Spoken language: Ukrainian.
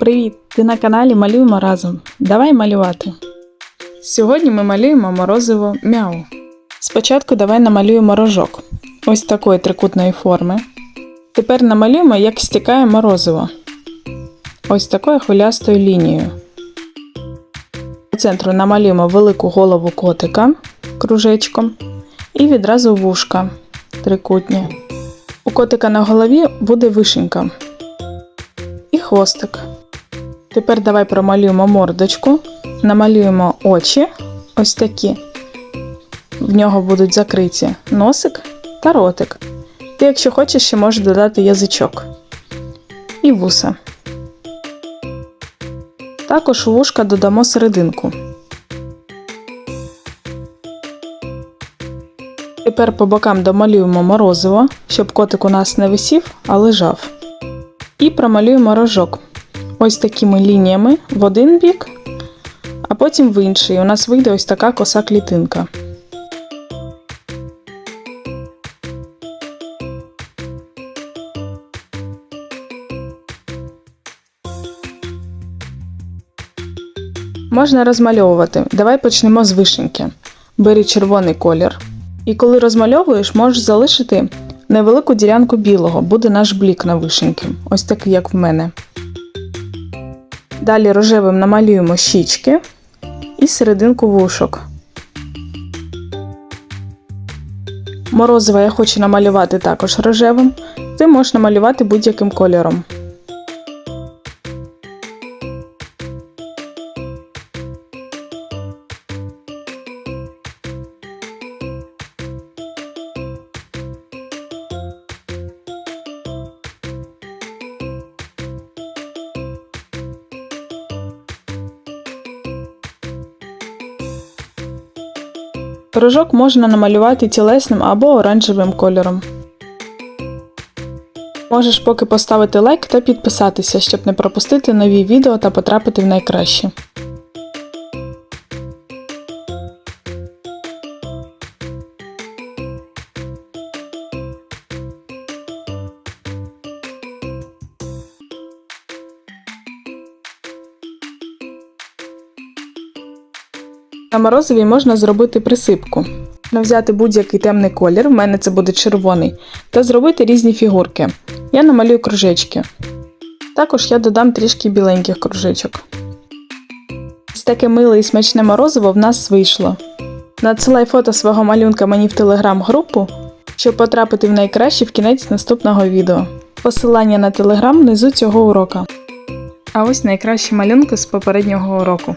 Привіт! Ти на каналі Малюємо разом. Давай малювати. Сьогодні ми малюємо морозиво мяу. Спочатку давай намалюємо рожок ось такої трикутної форми. Тепер намалюємо, як стікає морозиво. Ось такою хвилястою лінією. По центру намалюємо велику голову котика кружечком і відразу вушка трикутні. У котика на голові буде вишенька і хвостик. Тепер давай промалюємо мордочку, намалюємо очі, ось такі. В нього будуть закриті носик та ротик. Ти, якщо хочеш, ще можеш додати язичок і вуса. Також вушка додамо серединку. Тепер по бокам домалюємо морозиво, щоб котик у нас не висів, а лежав. І промалюємо рожок ось такими лініями в один бік, а потім в інший. У нас вийде ось така коса клітинка. Можна розмальовувати. Давай почнемо з вишеньки. Бери червоний колір. І коли розмальовуєш, можеш залишити невелику ділянку білого, буде наш блік на вишеньки, ось такий, як в мене. Далі рожевим намалюємо щічки і серединку вушок. Морозиве я хочу намалювати також рожевим. Ти можеш намалювати будь-яким кольором. Рожок можна намалювати тілесним або оранжевим кольором. Можеш поки поставити лайк та підписатися, щоб не пропустити нові відео та потрапити в найкраще. На морозиві можна зробити присипку. Можна взяти будь-який темний колір, в мене це буде червоний, та зробити різні фігурки. Я намалюю кружечки. Також я додам трішки біленьких кружечок. Ось таке миле і смачне морозиво в нас вийшло. Надсилай фото свого малюнка мені в телеграм-групу, щоб потрапити в найкраще в кінець наступного відео. Посилання на телеграм внизу цього урока. А ось найкращі малюнки з попереднього уроку.